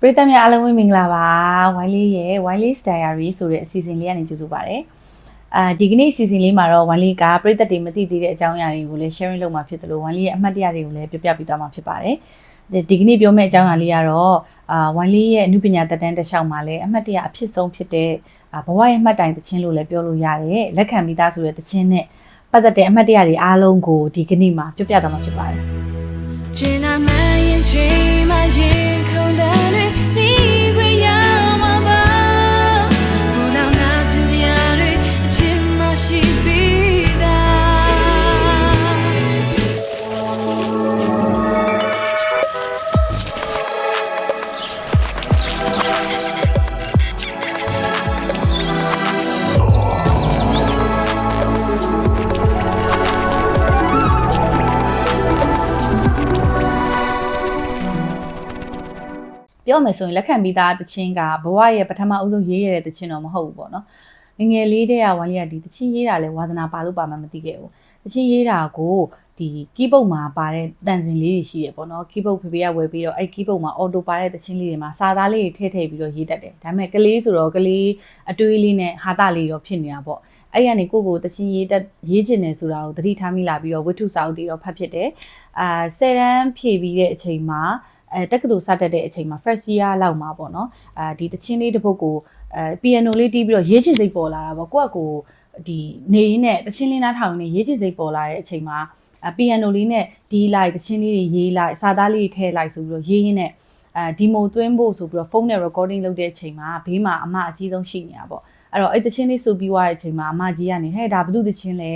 ပရိသတ်များအားလုံးပဲမင်္ဂလာပါဝိုင်းလေးရဲ့ Wiley's Diary ဆိုတဲ့အစီအစဉ်လေးကနေကြိုဆိုပါရစေအာဒီကနေ့အစီအစဉ်လေးမှာတော့ဝိုင်းလေးကပရိသတ်တွေမသိသေးတဲ့အကြောင်းအရာတွေကိုလည်း sharing လုပ်မှာဖြစ်တယ်လို့ဝိုင်းလေးရဲ့အမှတ်တရတွေကိုလည်းပြောပြပေးသွားမှာဖြစ်ပါတယ်ဒီကနေ့ပြောမယ့်အကြောင်းအရာလေးကတော့အာဝိုင်းလေးရဲ့အမှုပညာတက်တန်းတစ်လျှောက်မှာလည်းအမှတ်တရအဖြစ်ဆုံးဖြစ်တဲ့ဘဝရဲ့မှတ်တိုင်သချင်းလို့လည်းပြောလို့ရတယ်လက်ခံမိသားဆိုတဲ့သချင်းနဲ့ပတ်သက်တဲ့အမှတ်တရတွေအားလုံးကိုဒီကနေ့မှာပြောပြသွားမှာဖြစ်ပါတယ်ကျင်နာမှန်ရင်ချိန်မှရင် မယ်ဆိုရင်လက်ခံပြီးသားတခြင်းကဘဝရဲ့ပထမအဦးဆုံးရေးရတဲ့တခြင်းတော့မဟုတ်ဘူးပေါ့နော်ငယ်ငယ်လေးတည်းကဝိုင်းလေးကဒီတခြင်းရေးတာလဲဝါသနာပါလို့ပါမှမသိခဲ့ဘူးတခြင်းရေးတာကိုဒီကီးပုတ်မှာပါတဲ့တန်စင်လေးတွေရှိရပေါ့နော်ကီးပုတ်ဖေဖေကဝယ်ပြီးတော့အဲ့ကီးပုတ်မှာအော်တိုပါတဲ့တခြင်းလေးတွေမှာစာသားလေးတွေထည့်ထည့်ပြီးတော့ရေးတတ်တယ်ဒါပေမဲ့ကလေးဆိုတော့ကလေးအတွေးလေးနဲ့ဟာတာလေးတော့ဖြစ်နေတာပေါ့အဲ့ရနေကိုကိုတချင်းရေးတက်ရေးချင်တယ်ဆိုတာကိုသတိထားမိလာပြီးတော့ဝိထုစာအုပ်တွေတော့ဖတ်ဖြစ်တယ်အာဆယ်တန်းဖြည့်ပြီးတဲ့အချိန်မှာ အဲတက္ကသိုလ်စတက်တဲ့အချိန်မှာ first year လောက်မှာပေါ့နော်အာဒီတချင်းလေးတစ်ပုတ်ကိုအဲ piano လေးတီးပြီးတော့ရေးချင်စိတ်ပေါ်လာတာပေါ့ကိုကကိုဒီနေရင်းနဲ့တချင်းလေးနားထောင်နေရေးချင်စိတ်ပေါ်လာတဲ့အချိန်မှာအ piano လေးနဲ့ဒီလိုက်တချင်းလေးတွေရေးလိုက်စာသားလေးတွေထည့်လိုက်ဆိုပြီးတော့ရေးရင်းနဲ့အဲဒီမိုသွင်းဖို့ဆိုပြီးတော့ဖုန်းနဲ့ recording လုပ်တဲ့အချိန်မှာဘေးမှာအမအကြီးဆုံးရှိနေတာပေါ့အဲ့တော့အဲ့တချင်းလေးဆိုပြီးွားတဲ့အချိန်မှာအမကြီးကနေဟဲ့ဒါဘသူတချင်းလဲ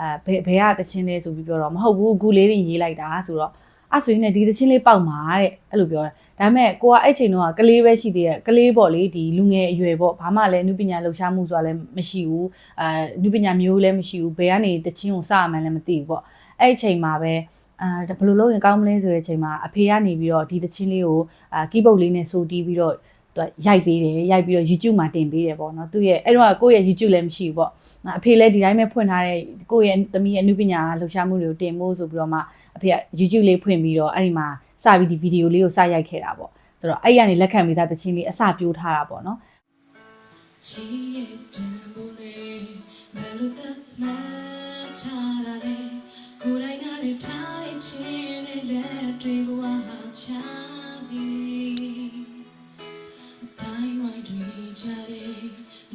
အဲဘယ်ဘယ်ကတချင်းလဲဆိုပြီးပြောတော့မဟုတ်ဘူးအခုလေးတွေရေးလိုက်တာဆိုတော့ အဲ့ဆိုရင်လည်းဒီတချင်းလေးပေါက်မှာတဲ့အဲ့လိုပြောတာဒါပေမဲ့ကိုကအဲ့ချိန်တော့ကလေးပဲရှိသေးတယ်ကလေးပေါ့လေဒီလူငယ်အရွယ်ပေါ့ဘာမှလည်းနုပညာလှူရှားမှုဆိုတာလည်းမရှိဘူးအဲနုပညာမျိုးလည်းမရှိဘူးဘယ်ကနေတချင်းကိုစရမှန်းလည်းမသိဘူးပေါ့အဲ့အချိန်မှာပဲအာဘယ်လိုလုပ်ရင်ကောင်းမလဲဆိုတဲ့အချိန်မှာအဖေကနေပြီးတော့ဒီတချင်းလေးကိုအာကီးဘုတ်လေးနဲ့ဆိုတီးပြီးတော့သူရိုက်ပေးတယ်ရိုက်ပြီးတော့ YouTube မှာတင်ပေးတယ်ပေါ့နော်သူရဲ့အဲ့တော့ကိုယ့်ရဲ့ YouTube လည်းမရှိဘူးပေါ့အဖေလည်းဒီတိုင်းပဲဖွင့်ထားတဲ့ကိုယ့်ရဲ့သမီးရဲ့အနုပညာလှူရှားမှုတွေကိုတင်ဖို့ဆိုပြီးတော့မှ အဖေက YouTube လေးဖွင့်ပြီးတော့အဲ့ဒီမှာစပြီးဒီဗီဒီယိုလေးကိုစရိုက်ခဲ့တာပေါ့ဆိုတော့အဲ့ရနေလက်ခံမိသားတချင်းလေးအစပြိုးထားတာပေါ့နော်ချီရဲ့တန်ဖိုးလေးဘယ်လိုတတ်မှတ်ထားတာလဲကိုယ်တိုင်ကလည်းထားတဲ့ချင်းနဲ့လက်တွေဘဝဟာချာစီတိုင်းဝိုင်းတွေကြတဲ့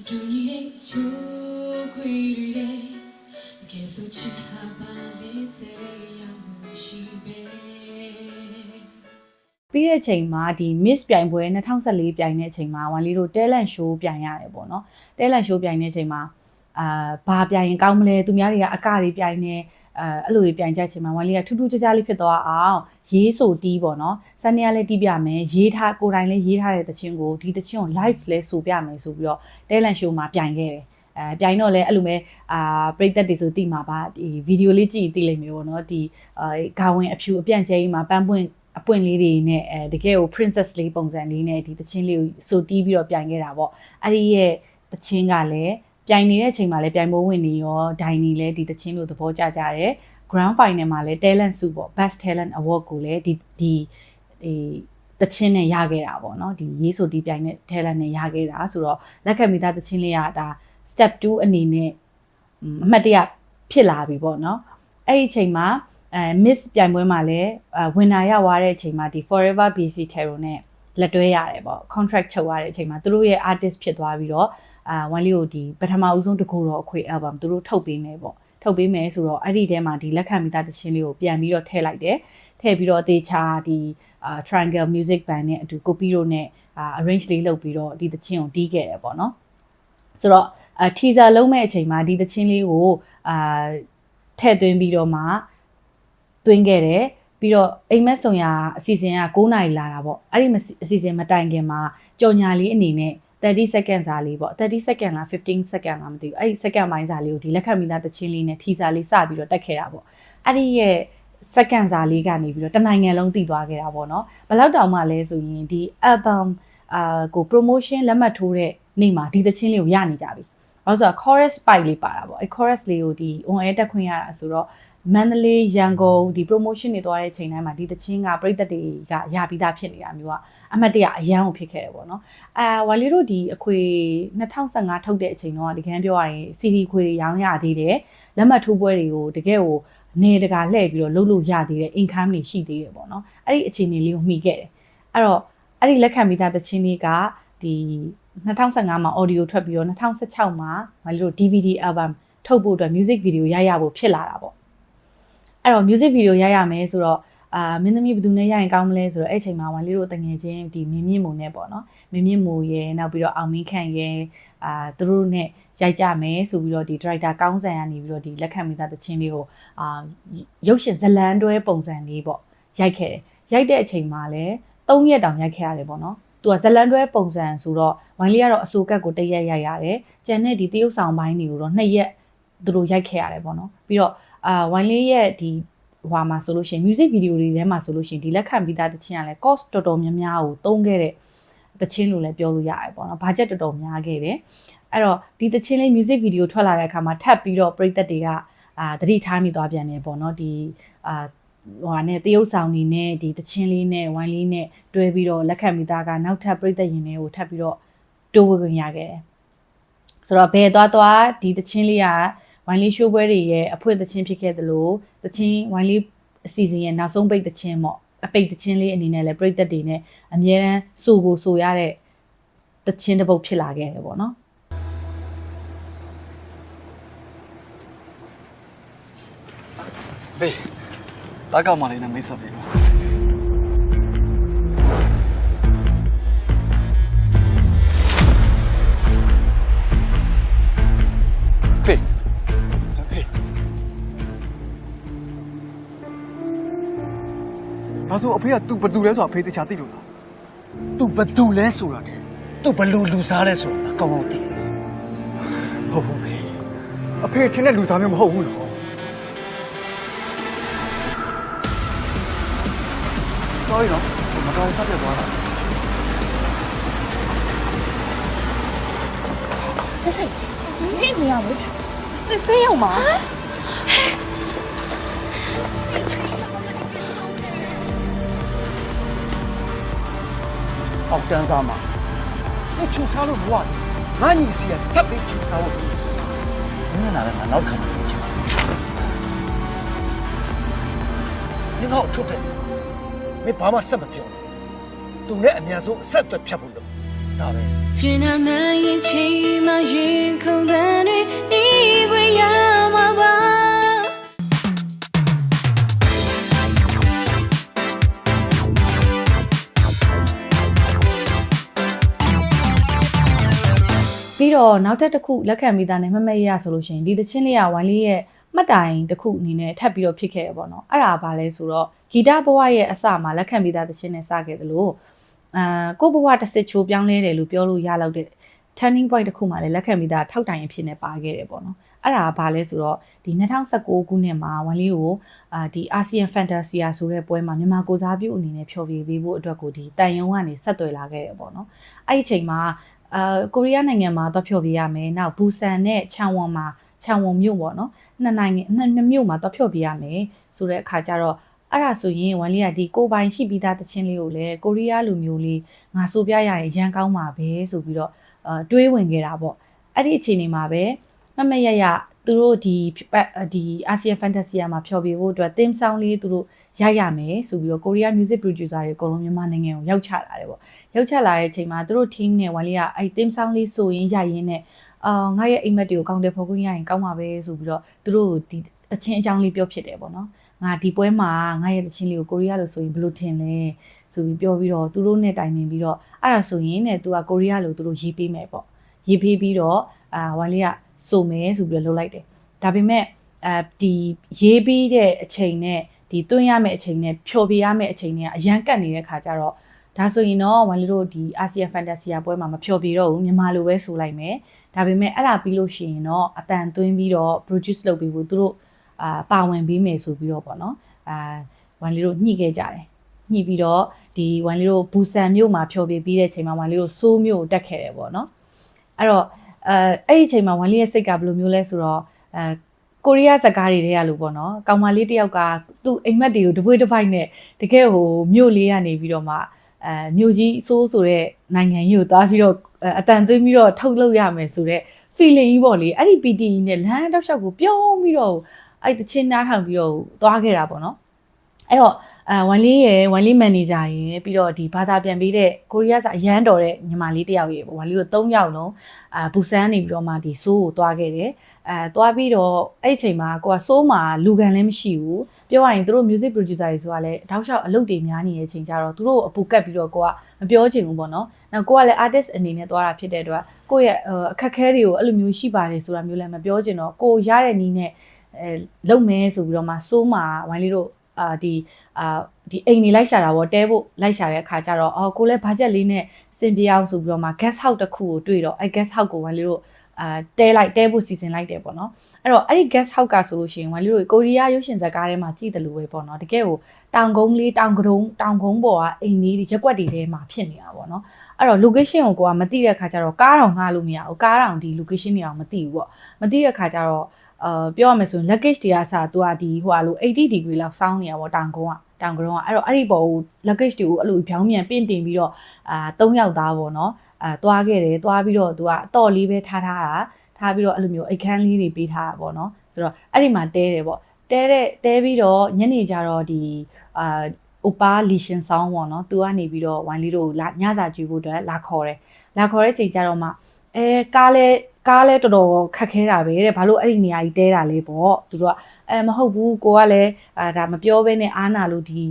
ဒူညီရဲ့ချိုးခွေတွေရဲ့ကဲဆိုချစ်ဟာပါလေတဲ့ရမှုရှိ ပဲပြီးတဲ့အချိန်မှာဒီ Miss ပြိုင်ပွဲ2014ပြိုင်တဲ့အချိန်မှာဝန်လေးတို့ talent show ပြိုင်ရတယ်ပေါ့နော် talent show ပြိုင်တဲ့အချိန်မှာအာဘာပြိုင်ရင်ကောင်းမလဲသူများတွေကအကတွေပြိုင်နေအဲအဲ့လိုတွေပြိုင်ကြချိန်မှာဝန်လေးကထူးထူးခြားခြားလေးဖြစ်သွားအောင်ရေးဆိုတီးပေါ့နော်စနေရလည်းတီးပြမယ်ရေးထားကိုယ်တိုင်လည်းရေးထားတဲ့တခြင်းကိုဒီတခြင်းကို live လဲဆိုပြမယ်ဆိုပြီးတော့ talent show မှာပြိုင်ခဲ့တယ် အဲပြိုင်တော့လဲအဲ့လိုပဲအာပရိသတ်တွေဆိုသိမှာပါဒီဗီဒီယိုလေးကြည့်သိလိမ့်မယ်ပေါ့နော်ဒီအာဂါဝင်အဖြူအပြန့်ကျဲကြီးမှာပန်းပွင့်အပွင့်လေးတွေနဲ့အဲတကယ်ကို princess လေးပုံစံလေးနဲ့ဒီတချင်းလေးကိုဆိုတီးပြီးတော့ပြိုင်ခဲ့တာပေါ့အဲ့ဒီရဲ့တချင်းကလည်းပြိုင်နေတဲ့အချိန်မှာလည်းပြိုင်ပွဲဝင်နေရောဒိုင်နီလည်းဒီတချင်းလို့သဘောကျကြတယ် grand final မှာလည်း talent စုပေါ့ best talent award ကိုလည်းဒီဒီဒီတချင်းနဲ့ရခဲ့တာပေါ့နော်ဒီရေးဆိုတီးပြိုင်တဲ့ talent နဲ့ရခဲ့တာဆိုတော့လက်ခံမိသားတချင်းလေးကဒါ step 2အနေနဲ့အမအမှတ်တရဖြစ်လာပြီပေါ့နော်အဲ့ဒီအချိန်မှာအဲ miss ပြိုင်ပွဲမှာလည်းဝင်နာရသွားတဲ့အချိန်မှာဒီ forever bc tarot နဲ့လက်တွဲရတယ်ပေါ့ contract ချုပ်ရတဲ့အချိန်မှာသူတို့ရဲ့ artist ဖြစ်သွားပြီးတော့အာဝမ်လီကိုဒီပထမဦးဆုံးတကူတော့အခွေ album သူတို့ထုတ်ပေးမယ်ပေါ့ထုတ်ပေးမယ်ဆိုတော့အဲ့ဒီထဲမှာဒီလက်ခံမိသားတခြင်းလေးကိုပြန်ပြီးတော့ထည့်လိုက်တယ်ထည့်ပြီးတော့အသေးချာဒီအာ triangle music band နဲ့အတူ copy တို့နဲ့အာ arrange လေးလုပ်ပြီးတော့ဒီတခြင်းကိုတီးခဲ့တယ်ပေါ့နော်ဆိုတော့ အာ teaser လုံးမဲ့အချိန်မှာဒီတခြင်းလေးကိုအာထည့်သွင်းပြီးတော့မှသွင်းခဲ့တယ်ပြီးတော့အိမ်မက်ဆုံရအစီအစဉ်က9နာရီလာတာပေါ့အဲ့ဒီအစီအစဉ်မတိုင်ခင်မှာကြော်ညာလေးအနေနဲ့30 second စာလေးပေါ့30 second လား15 second လားမသိဘူးအဲ့ဒီ second ပိုင်းစာလေးကိုဒီလက်ခံမိသားတချင်းလေးနဲ့ထီစာလေးစပြီးတော့တက်ခဲ့တာပေါ့အဲ့ဒီရဲ့ second စာလေးကနေပြီးတော့တနိုင်ငံလုံးတည်သွားခဲ့တာပေါ့နော်ဘယ်လောက်တောင်မှလဲဆိုရင်ဒီ album အာကို promotion လက်မှတ်ထိုးတဲ့နေ့မှာဒီတချင်းလေးကိုရနေကြပြီ။ ဘာလို့ဆိုတော့ chorus ပိုက်လေးပါတာပေါ့။အဲ chorus လေးကိုဒီ on air တက်ခွင့်ရတာဆိုတော့မန္တလေးရန်ကုန်ဒီ promotion တွေသွားတဲ့အချိန်တိုင်းမှာဒီတချင်းကပြည်သက်တွေကရပြီးသားဖြစ်နေတာမျိုးอ่ะအမှတ်တရအရန်ကိုဖြစ်ခဲ့တယ်ပေါ့နော်အာဝါလီတို့ဒီအခွေ2015ထုတ်တဲ့အချိန်တော့ဒီကန်းပြောရရင် CD ခွေတွေရောင်းရသေးတယ်လက်မှတ်ထိုးပွဲတွေကိုတကယ်ကိုနေတကာလှည့်ပြီးတော့လုပ်လို့ရသေးတယ် income တွေရှိသေးတယ်ပေါ့နော်အဲ့ဒီအခြေအနေလေးကိုမှီခဲ့တယ်အဲ့တော့အဲ့ဒီလက်ခံမိသားတချင်းလေးကဒီ 2015မှာ audio ထွက်ပြီးတော့2016မှာဝါလီတို့ DVD album ထုတ်ဖို့အတွက် music video ရရဖို့ဖြစ်လာတာပေါ့အဲ့တော့ music video ရရမယ်ဆိုတော့အာမင်းသမီးဘယ်သူနဲ့ရရင်ကောင်းမလဲဆိုတော့အဲ့အချိန်မှာဝါလေးတို့တငယ်ချင်းဒီမင်းမြင့်မုံနဲ့ပေါ့နော်မင်းမြင့်မုံရဲ့နောက်ပြီးတော့အောင်မင်းခန့်ရဲ့အာသူတို့နဲ့ရိုက်ကြမယ်ဆိုပြီးတော့ဒီ director ကောင်းဆန်ကနေပြီးတော့ဒီလက်ခံမိသားတချင်းလေးကိုအာရုပ်ရှင်ဇလန်းတွဲပုံစံလေးပေါ့ရိုက်ခဲ့တယ်ရိုက်တဲ့အချိန်မှာလည်း3ရက်တောင်ရိုက်ခဲ့ရတယ်ပေါ့နော် သူကဇလန်တွဲပုံစံဆိုတော့ဝိုင်းလေးကတော့အစိုးကတ်ကိုတစ်ရက်ရိုက်ရတယ်။ကျန်တဲ့ဒီတရုတ်ဆောင်ပိုင်းတွေကိုတော့နှစ်ရက်သူတို့ရိုက်ခဲ့ရတယ်ပေါ့နော်။ပြီးတော့အာဝိုင်းလေးရဲ့ဒီဟွာမှာဆိုလို့ရှိရင် music video တွေထဲမှာဆိုလို့ရှိရင်ဒီလက်ခံပြီးသားတခြင်းကလည်း cost တော်တော်များများကိုသုံးခဲ့တဲ့တခြင်းလို့လည်းပြောလို့ရတယ်ပေါ့နော်။ budget တော်တော်များခဲ့တယ်။အဲ့တော့ဒီတခြင်းလေး music video ထွက်လာတဲ့အခါမှာထပ်ပြီးတော့ပရိသတ်တွေကအာတတိထားမိသွားပြန်တယ်ပေါ့နော်။ဒီအာ ဟိုဟာနဲ့တရုတ်ဆောင်နေနဲ့ဒီတချင်းလေးနဲ့ဝိုင်းလေးနဲ့တွဲပြီးတော့လက်ခံမိသားကနောက်ထပ်ပြိသက်ရင်တွေကိုထပ်ပြီးတော့တိုးဝေခွင့်ရခဲ့တယ်ဆိုတော့ဘယ်သွားသွားဒီတချင်းလေးကဝိုင်းလေးရှိုးပွဲတွေရဲ့အဖွင့်တချင်းဖြစ်ခဲ့သလိုတချင်းဝိုင်းလေးအစီအစဉ်ရဲ့နောက်ဆုံးပိတ်တချင်းပေါ့အပိတ်တချင်းလေးအနေနဲ့လည်းပြိသက်တွေနဲ့အမြဲတမ်းစူကိုစူရတဲ့တချင်းတစ်ပုတ်ဖြစ်လာခဲ့တယ်ပေါ့နော်ဘေး တားကောက်မလေးနဲ့မိတ်ဆက်ပေးပါဖေးဖေးဘာလို့အဖေက तू ဘသူလဲဆိုတာအဖေတခြားသိလို့လားသူဘသူလဲဆိုတာတဲ့သူဘလူလူစားလဲဆိုတာကောင်းကောင်းသိတယ်ဟုတ်ဟုတ်ဖေးအဖေထင်တဲ့လူစားမျိုးမဟုတ်ဘူးနော် တော်ပြီနော်မတော်ဘူးဆက်ပြတ်သွားတာဆက်ဆက်နေနေရဘူးစစ်ဆေးရုံမှာအောက်တန်းစားမှာဒီချူစားလို့ဘွားငါညီစီကတက်ပြီးချူစားဖို့ငါနာလည်းငါနောက်ခံနေချင်တယ်ငါ့ကိုထုတ်တယ် မင်းဘာမှဆက်မပြောသူနဲ့အများဆုံးအဆက်အသွယ်ဖြတ်ဖို့လို့ဒါပဲကျင်နာမှန်ရင်ချိန်မှရင်ခုန်ပန်းတွေဤခွေရမှာပါပြီးတော့နောက်ထပ်တစ်ခုလက်ခံမိသားနဲ့မမတ်ရရဆိုလို့ရှိရင်ဒီတချင်းလေးကဝိုင်းလေးရဲ့ မှတ်တိုင်တစ်ခုအနေနဲ့ထပ်ပြီးတော့ဖြစ်ခဲ့ရပေါ့နော်အဲ့ဒါဘာလဲဆိုတော့ဂီတဘဝရဲ့အစမှာလက်ခံမိသားတချင်းနဲ့စခဲ့တယ်လို့အာကိုယ့်ဘဝတစ်စစ်ချိုးပြောင်းလဲတယ်လို့ပြောလို့ရလောက်တဲ့ turning point တစ်ခုမှလည်းလက်ခံမိသားထောက်တိုင်အဖြစ်နဲ့ပါခဲ့တယ်ပေါ့နော်အဲ့ဒါဘာလဲဆိုတော့ဒီ2019ခုနှစ်မှာဝိုင်းလေးကိုအာဒီ ASEAN Fantasia ဆိုတဲ့ပွဲမှာမြန်မာကိုစားပြုအနေနဲ့ဖျော်ဖြေပေးဖို့အတွက်ကိုဒီတန်ယုံကနေဆက်သွယ်လာခဲ့တယ်ပေါ့နော်အဲ့ဒီအချိန်မှာအာကိုရီးယားနိုင်ငံမှာတော့ဖြော်ပြရမယ်။နောက်ဘူဆန်နဲ့ချန်ဝွန်မှာချန်ဝွန်မြို့ပေါ့နော်။ နှစ်နိုင်ငံနှစ်နှစ်မြို့မှာတော့ဖြော်ပြရမယ်ဆိုတဲ့အခါကျတော့အဲ့ဒါဆိုရင်ဝန်လေးကဒီကိုပိုင်ရှိပြီးသားတခြင်းလေးကိုလည်းကိုရီးယားလူမျိုးလေးငါဆိုပြရရင်ရန်ကောင်းပါပဲဆိုပြီးတော့အာတွေးဝင်ခဲ့တာပေါ့။အဲ့ဒီအချိန်နေမှာပဲမမရရသူတို့ဒီပတ်ဒီအာဆီယံဖန်တာစီယာမှာဖြော်ပြဖို့အတွက် theme song လေးသူတို့ရိုက်ရမယ်ဆိုပြီးတော့ကိုရီးယား music producer တွေအကုန်လုံးမြန်မာနိုင်ငံကိုရောက်ချလာတယ်ပေါ့ရောက်ချက်လာတဲ့အချိန်မှာသူတို့ team နဲ့ဝါလေးကအဲ့ team sound လေးဆိုရင်ရရင်နဲ့ အာငါရဲ့အိမ်မက်တွေကိုကောင်းတယ်ဖော်ခွင့်ရရင်ကောင်းပါပဲဆိုပြီးတော့သူတို့ဒီအချင်းအကြောင်းလေးပြောဖြစ်တယ်ပေါ့နော်ငါဒီပွဲမှာငါရဲ့တချင်းလေးကိုကိုရီးယားလို့ဆိုရင်ဘယ်လိုထင်လဲဆိုပြီးပြောပြီးတော့သူတို့နဲ့တိုင်ပင်ပြီးတော့အဲ့ဒါဆိုရင်တဲ့သူကကိုရီးယားလို့သူတို့ရေးပေးမယ်ပေါ့ရေးပေးပြီးတော့အာဝါလေးကဆိုမယ်ဆိုပြီးတော့လုပ်လိုက်တယ်ဒါပေမဲ့အဲဒီရေးပြီးတဲ့အချိန်နဲ့ဒီတွင်းရမယ့်အချိန်နဲ့ဖြော်ပြရမယ့်အချိန်နဲ့အရန်ကတ်နေတဲ့ခါကျတော့ဒါဆိုရင်တော့ဝန်လီတို့ဒီအာဆီယံဖန်တာစီယာပွဲမှာမဖြော်ပြတော့ဘူးမြန်မာလိုပဲဆိုလိုက်မယ် ဒါပေမဲ့အဲ့ဒါပြီးလို့ရှိရင်တော့အတန်သွင်းပြီးတော့ produce လုပ်ပြီးဖို့သူတို့အာပါဝင်ပြီးမယ်ဆိုပြီးတော့ပေါ့နော်အာဝန်လီတို့ညှိခဲ့ကြတယ်ညှိပြီးတော့ဒီဝန်လီတို့ဘူဆန်မြို့မှာဖြော်ပြပြီးတဲ့အချိန်မှာဝန်လီတို့ဆိုးမြို့ကိုတက်ခဲ့တယ်ပေါ့နော်အဲ့တော့အဲအဲ့ဒီအချိန်မှာဝန်လီရဲ့စိတ်ကဘယ်လိုမျိုးလဲဆိုတော့အဲကိုရီးယားဇာတ်ကားတွေထဲကလို့ပေါ့နော်ကောင်မလေးတယောက်ကသူ့အိမ်မက်တွေကိုတပွေးတစ်ပိုက်နဲ့တကယ်ဟိုမြို့လေးကနေပြီးတော့မှအဲမြို့ကြီးအစိုးဆိုတဲ့နိုင်ငံကြီးကိုသွားပြီးတော့ အဲအတန်သွင်းပြီးတော့ထုတ်လုပ်ရမယ်ဆိုတော့ feeling ကြီးပေါ့လေအဲ့ဒီ PTE နဲ့လမ်းတောက်လျှောက်ကိုပြုံးပြီးတော့အဲ့တချင်းနားထောင်ပြီးတော့သွားခဲ့တာပေါ့နော်အဲ့တော့ အဲဝန်လေးရယ်ဝန်လေးမန်နေဂျာရယ်ပြီးတော့ဒီဘာသာပြန်ပေးတဲ့ကိုရီးယားစာအရန်တော်တဲ့ညီမလေးတစ်ယောက်ရယ်ပေါ့ဝန်လေးတို့၃ယောက်လုံးအာဘူဆန်နေပြီးတော့မှဒီဆိုးကိုသွားခဲ့တယ်အဲသွားပြီးတော့အဲ့ဒီအချိန်မှာကိုကဆိုးမှာလူကန်လည်းမရှိဘူးပြောရရင်တို့ music producer တွေဆိုတာလည်းတောက်လျှောက်အလုပ်တွေများနေတဲ့အချိန်ကျတော့သူတို့အပူကတ်ပြီးတော့ကိုကမပြောချင်ဘူးပေါ့နော်နောက်ကိုကလည်း artist အနေနဲ့သွားတာဖြစ်တဲ့အတွက်ကိုယ့်ရဲ့အခက်အခဲတွေကိုအဲ့လိုမျိုးရှိပါတယ်ဆိုတာမျိုးလည်းမပြောချင်တော့ကိုရတဲ့နီးနဲ့အဲလုံမဲဆိုပြီးတော့မှစိုးမှာဝိုင်းလေးတို့ အာဒီအာဒီအိမ်နေလိုက်ရှာတာပေါ့တဲဖို့လိုက်ရှာတဲ့အခါကျတော့အော်ကိုလည်း budget လေးနဲ့စင်ပြအောင်ဆိုပြီးတော့မှ guest house တစ်ခုကိုတွေ့တော့အဲ guest house ကိုဝိုင်းလေးတို့အာတဲလိုက်တဲဖို့စီစဉ်လိုက်တယ်ပေါ့နော်အဲ့တော့အဲ့ဒီ guest house ကဆိုလို့ရှိရင်ဝိုင်းလေးတို့ကိုရီးယားရုပ်ရှင်ဇာတ်ကားထဲမှာကြည့်တယ်လို့ပဲပေါ့နော်တကယ်ကိုတောင်ကုန်းလေးတောင်ကုန်းတောင်ကုန်းပေါ်ကအိမ်လေးတွေရက်ွက်တွေထဲမှာဖြစ်နေတာပေါ့နော်အဲ့တော့ location ကိုကိုကမသိတဲ့ခါကျတော့ကားတောင်ငှားလို့မရဘူးကားတောင်ဒီ location တွေအောင်မသိဘူးပေါ့မသိတဲ့ခါကျတော့ အာပြောရမယ်ဆိုရင် luggage တွေကအစားသူကဒီဟိုအလို80 degree လောက်စောင်းနေရပေါ့တောင်ကုန်းကတောင်ကုန်းကအဲ့တော့အဲ့ဒီပေါ်ကို luggage တွေကိုအဲ့လိုဖြောင်းမြန်ပင့်တင်ပြီးတော့အာ၃ယောက်သားပေါ့နော်အာသွားခဲ့တယ်သွားပြီးတော့သူကအတော့လေးပဲထားထားတာထားပြီးတော့အဲ့လိုမျိုးအိတ်ခမ်းလေးတွေပေးထားတာပေါ့နော်ဆိုတော့အဲ့ဒီမှာတဲတယ်ပေါ့တဲတဲ့တဲပြီးတော့ညနေကျတော့ဒီအာဥပါလီရှင်ဆောင်းပေါ့နော်သူကနေပြီးတော့ဝိုင်းလေးတို့လာညစာကျွေးဖို့အတွက်လာခေါ်တယ်လာခေါ်တဲ့ချိန်ကျတော့မှအဲကားလဲ ကားလဲတော်တော်ခက်ခဲတာပဲတဲ့ဘာလို့အဲ့ဒီနေရာကြီးတဲတာလေးပေါ့သူတို့ကအဲမဟုတ်ဘူးကိုကလည်းအာဒါမပြောဘဲနဲ့အားနာလို့ဒီ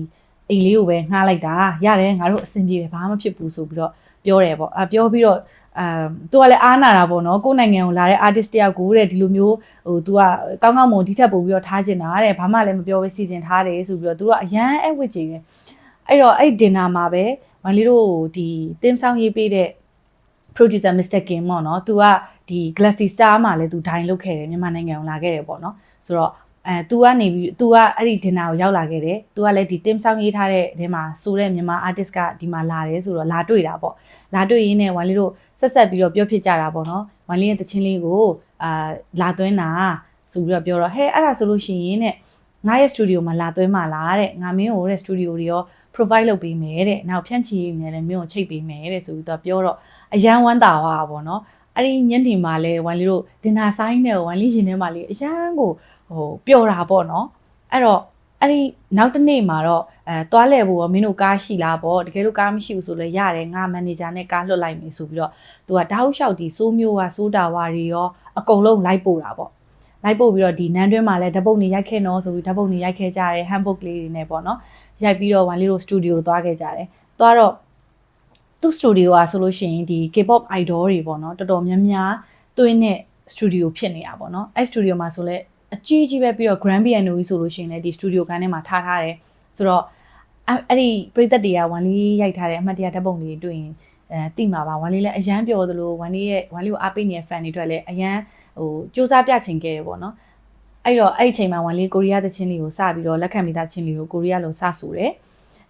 အိမ်လေးကိုပဲငှားလိုက်တာရတယ်ငါတို့အဆင်ပြေတယ်ဘာမှမဖြစ်ဘူးဆိုပြီးတော့ပြောတယ်ပေါ့အာပြောပြီးတော့အမ်သူကလည်းအားနာတာပေါ့နော်ကိုယ့်နိုင်ငံကိုလာတဲ့ artist တယောက်ကိုတဲ့ဒီလိုမျိုးဟို तू ကကောင်းကောင်းမွန်ဒီထက်ပိုပြီးတော့ထားချင်တာတဲ့ဘာမှလည်းမပြောဘဲစီစဉ်ထားတယ်ဆိုပြီးတော့သူတို့ကအရန်အဲ့ဝစ်ကြည့်တယ်အဲ့တော့အဲ့ဒင်နာမှာပဲမန်လေးတို့ဒီတင်းဆောင်ရေးပေးတဲ့ producer Mr. Kim ပေါ့နော်။ तू က ဒီ Galaxy Star မှာလည်း तू ဒိုင်လုပ်ခဲ့တယ်မြန်မာနိုင်ငံကိုလာခဲ့တယ်ပေါ့နော်။ဆိုတော့အဲ तू ကနေပြီး तू ကအဲ့ဒီ dinner ကိုရောက်လာခဲ့တယ်။ तू ကလည်းဒီ team ဆောင်ရေးထားတဲ့အဲမှာဆိုတဲ့မြန်မာ artist ကဒီမှာလာတယ်ဆိုတော့လာတွေ့တာပေါ့။လာတွေ့ရင်းနဲ့ဝမ်လေးတို့ဆက်ဆက်ပြီးတော့ပြောဖြစ်ကြတာပေါ့နော်။ဝမ်လေးရဲ့တချင်းလေးကိုအာလာသွင်းတာဆိုပြီးတော့ပြောတော့ဟဲအဲ့ဒါဆိုလို့ရှိရင်တဲ့ငါရဲ့ studio မှာလာသွင်းမှာလားတဲ့ငါမင်းကိုတဲ့ studio တွေရော provide လုပ်ပေးမယ်တဲ့နောက်ဖြန့်ချီရေးနဲ့လည်းမင်းကိုချိတ်ပေးမယ်တဲ့ဆိုပြီးတော့ပြောတော့အရန်ဝမ်းသာသွားတာပေါ့နော် အဲ့ဒီညနေမှာလဲဝမ်လီတို့ဒင်နာဆိုင်နဲ့ဝမ်လီရှင်ထဲမှာလေအရန်ကိုဟိုပျော်တာပေါ့နော်အဲ့တော့အဲ့ဒီနောက်တစ်နေ့မှာတော့အဲသွားလဲဖို့မင်းတို့ကားရှိလားပေါ့တကယ်လို့ကားမရှိဘူးဆိုလဲရတယ်ငါမန်နေဂျာနဲ့ကားလွှတ်လိုက်မယ်ဆိုပြီးတော့သူကတောက်လျှောက်ဒီစိုးမျိုးကစိုးတာဝါတွေရောအကုန်လုံးလိုက်ပို့တာပေါ့လိုက်ပို့ပြီးတော့ဒီနန်းတွင်းမှာလဲဓာတ်ပုံတွေရိုက်ခဲ့နော်ဆိုပြီးဓာတ်ပုံတွေရိုက်ခဲ့ကြတယ်ဟန်ဘုတ်လေးတွေနဲ့ပေါ့နော်ရိုက်ပြီးတော့ဝမ်လီတို့စတူဒီယိုသွားခဲ့ကြတယ်သွားတော့ သူ့စတူဒီယိုอ่ะဆိုလို့ရှိရင်ဒီ K-pop idol တွေပေါ့နော်တော်တော်များများတွင်းတဲ့စတူဒီယိုဖြစ်နေတာပေါ့နော်အဲ့စတူဒီယိုမှာဆိုလဲအကြီးကြီးပဲပြီးတော့ Grand Piano ကြီးဆိုလို့ရှိရင်လည်းဒီစတူဒီယိုကန်းထဲမှာထားထားတယ်ဆိုတော့အဲ့ဒီပြည်သက်တွေကဝမ်လီရိုက်ထားတဲ့အမှတ်တရဓာတ်ပုံတွေတွေ့ရင်အဲတိမှာပါဝမ်လီလည်းအရန်ပြောသလိုဝမ်လီရဲ့ဝမ်လီကိုအားပေးနေတဲ့ fan တွေအတွက်လည်းအရန်ဟိုစူးစမ်းပြချင်ခဲ့တယ်ပေါ့နော်အဲ့တော့အဲ့ဒီအချိန်မှာဝမ်လီကိုရီးယားသချင်းလေးကိုစပြီးတော့လက်ခံမိသားချင်းလေးကိုကိုရီးယားလိုစဆိုတယ်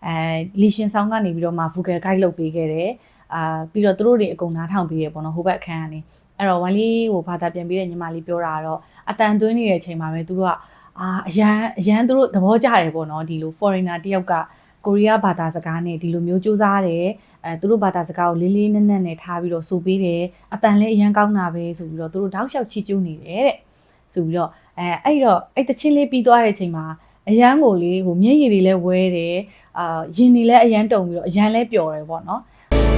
အဲလီရှင်ဆောင်ကနေပြီးတော့မှ vocal guide လုပ်ပေးခဲ့တယ်အာပြီးတော့သူတို့တွေအကုန်နားထောင်ပေးရပေါ့နော်ဟိုဘက်အခန်းကနေအဲ့တော့ဝမ်လီကိုဘာသာပြန်ပြီးတဲ့ညီမလေးပြောတာကတော့အတန်သွင်းနေတဲ့အချိန်မှာပဲသူတို့ကအာအရန်အရန်သူတို့သဘောကျတယ်ပေါ့နော်ဒီလို foreigner တယောက်ကကိုရီးယားဘာသာစကားနဲ့ဒီလိုမျိုးစူးစမ်းတယ်အဲသူတို့ဘာသာစကားကိုလေးလေးနက်နက်နဲ့ထားပြီးတော့ဆိုပေးတယ်အတန်လည်းအရန်ကောင်းတာပဲဆိုပြီးတော့သူတို့တောက်လျှောက်ချီကျူးနေတယ်တဲ့ဆိုပြီးတော့အဲအဲ့တော့အဲ့တချင်းလေးပြီးသွားတဲ့အချိန်မှာ အရန်ကိုလေဟိုမျက်ရည်တွေလည်းဝဲတယ်အာရင်တွေလည်းအရန်တုံပြီးတော့အရန်လည်းပျော်တယ်ပေါ့နော်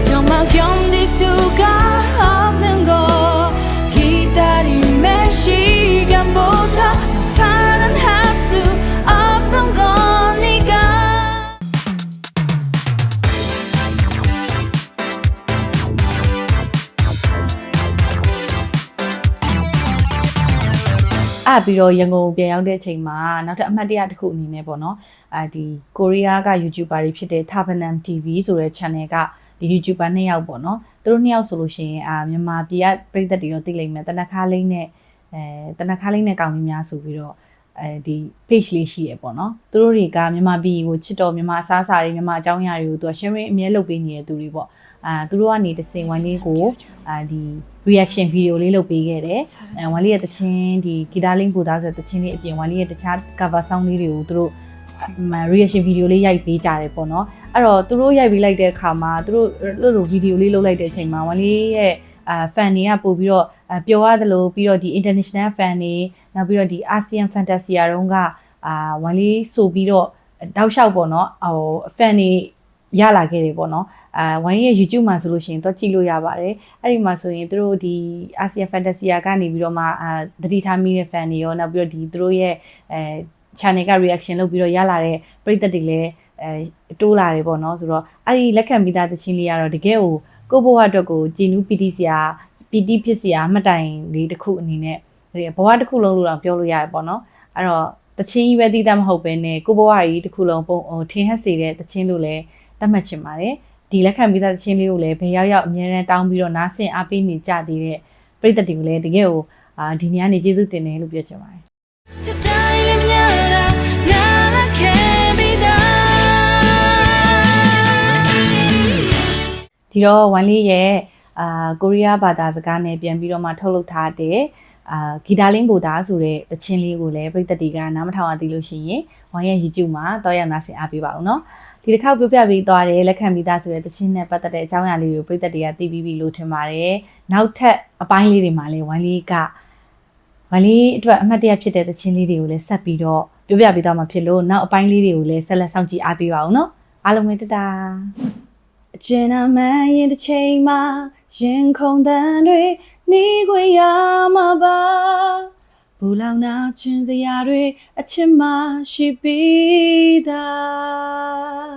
You're my young this sugar of mango အဲ့ပြီးတော့ရန်ကုန်ပြန်ရောက်တဲ့အချိန်မှာနောက်ထပ်အမှတ်တရတစ်ခုအနေနဲ့ပေါ့နော်အဲဒီကိုရီးယားက YouTuber တွေဖြစ်တဲ့ Tabanam TV ဆိုတဲ့ channel ကဒီ YouTuber နှစ်ယောက်ပေါ့နော်သူတို့နှစ်ယောက်ဆိုလို့ရှိရင်အာမြန်မာပြည်ကပြည်သက်တွေတော့သိလိမ့်မယ်တနခါလေးနဲ့အဲတနခါလေးနဲ့ကောင်းကြီးများဆိုပြီးတော့အဲဒီ page လေးရှိရပေါ့နော်သူတို့တွေကမြန်မာပြည်ကိုချစ်တော်မြန်မာအစားအစာတွေမြန်မာအကြောင်းအရာတွေကိုသူက sharing အမြဲလုပ်ပေးနေတဲ့သူတွေပေါ့အာသူတို့ကနေတစ်စင်ဝိုင်းလေးကိုအာဒီ reaction video လေးလုပ်ပေးခဲ့တယ်အဲဝိုင်းလေးရဲ့တချင်းဒီဂီတာလင်းပူသားဆိုတဲ့တချင်းလေးအပြင်ဝိုင်းလေးရဲ့တခြား cover song လေးတွေကိုသူတို့မ reaction video လေးရိုက်ပေးကြတယ်ပေါ့နော်အဲ့တော့သူတို့ရိုက်ပေးလိုက်တဲ့အခါမှာသူတို့လို့လို့ video လေးလုပ်လိုက်တဲ့အချိန်မှာဝမ်လေးရဲ့အာ fan တွေကပို့ပြီးတော့အာပျော်ရတယ်လို့ပြီးတော့ဒီ international fan တွေနောက်ပြီးတော့ဒီ ASEAN Fantasia တုန်းကအာဝမ်လေးဆိုပြီးတော့တောက်လျှောက်ပေါ့နော်ဟို fan တွေ ရလာခဲ့တယ်ပေါ့နော်အာဝမ်ရဲ့ YouTube မှာဆိုလို့ရှိရင်တော့ကြည့်လို့ရပါတယ်အဲ့ဒီမှာဆိုရင်သူတို့ဒီ ASEAN Fantasia ကနေပြီးတော့မှအာတတိထားမိတဲ့ fan တွေရောနောက်ပြီးတော့ဒီသူတို့ရဲ့အဲ channel က reaction လုပ်ပြီးတော့ရလာတဲ့ပရိသတ်တွေလည်းအဲတိုးလာတယ်ပေါ့နော်ဆိုတော့အဲ့ဒီလက်ခံပြီးသားသချင်းလေးကတော့တကယ်ကိုကိုယ့်ဘဝအတွက်ကိုကြည်နူးပီတိစရာပီတိဖြစ်စရာအမှတ်တိုင်လေးတစ်ခုအနေနဲ့ဒီဘဝတစ်ခုလုံးလို့တော့ပြောလို့ရတယ်ပေါ့နော်အဲ့တော့တချင်းကြီးပဲတည်တတ်မဟုတ်ပဲねကိုယ့်ဘဝကြီးတစ်ခုလုံးပုံဟိုထင်ဟပ်စေတဲ့တချင်းလို့လည်း သတ်မှတ်ချင်ပါတယ်ဒီလက်ခံပြီးသားတချင်းလေးကိုလည်းဘယ်ရောက်ရောက်အများနဲ့တောင်းပြီးတော့နားဆင်အားပေးနေကြသေးတဲ့ပရိသတ်တွေကိုလည်းတကယ်ကိုအာဒီနေ့ကနေကျေးဇူးတင်တယ်လို့ပြောချင်ပါတယ် To die in mañana, nada que vida. ဒီတော့ဝမ်လေးရဲ့အာကိုရီးယားဘာသာစကားနဲ့ပြန်ပြီးတော့မှထုတ်လုပ်ထားတဲ့အာဂီတာလင်းဘူတာဆိုတဲ့တခြင်းလေးကိုလည်းပြည်သက်တီကနားမထောင်ရသေးလို့ရှိရင်ဝမ်ရဲ့ YouTube မှာတော့ရောက်နားဆင်အားပေးပါဦးเนาะ ဒီတစ်ခေါက်ပြပြပြီးသွားတယ်လက်ခံပြီးသားဆိုတဲ့သချင်းနဲ့ပတ်သက်တဲ့အကြောင်းအရာလေးတွေကိုပြည်သက်တွေကသိပြီးပြီလို့ထင်ပါတယ်နောက်ထပ်အပိုင်းလေးတွေမှာလည်းဝိုင်းလေးကဝိုင်းလေးအတွက်အမှတ်တရဖြစ်တဲ့သချင်းလေးတွေကိုလည်းဆက်ပြီးတော့ပြပြပြီးသွားမှာဖြစ်လို့နောက်အပိုင်းလေးတွေကိုလည်းဆက်လက်ဆောင်ကြည့်အားပေးပါအောင်နော်အားလုံးပဲတတာအကျဉ်းအမှန်ရင်တစ်ချိန်မှာရင်ခုန်တန်တွေနေခွင့်ရမှာပါ ဘူလောင်နာချင်စရာတွေအချစ်မရှိပြီးသား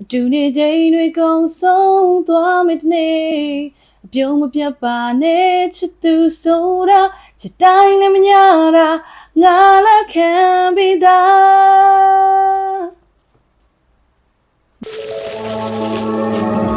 အတူနေချိန်တွေကုန်ဆုံးသွားမယ်ဒီနေ့အပြုံးမပြတ်ပါနဲ့ချစ်သူဆိုတာချစ်တိုင်းနဲ့မညာတာငါလည်းခံပြီးသား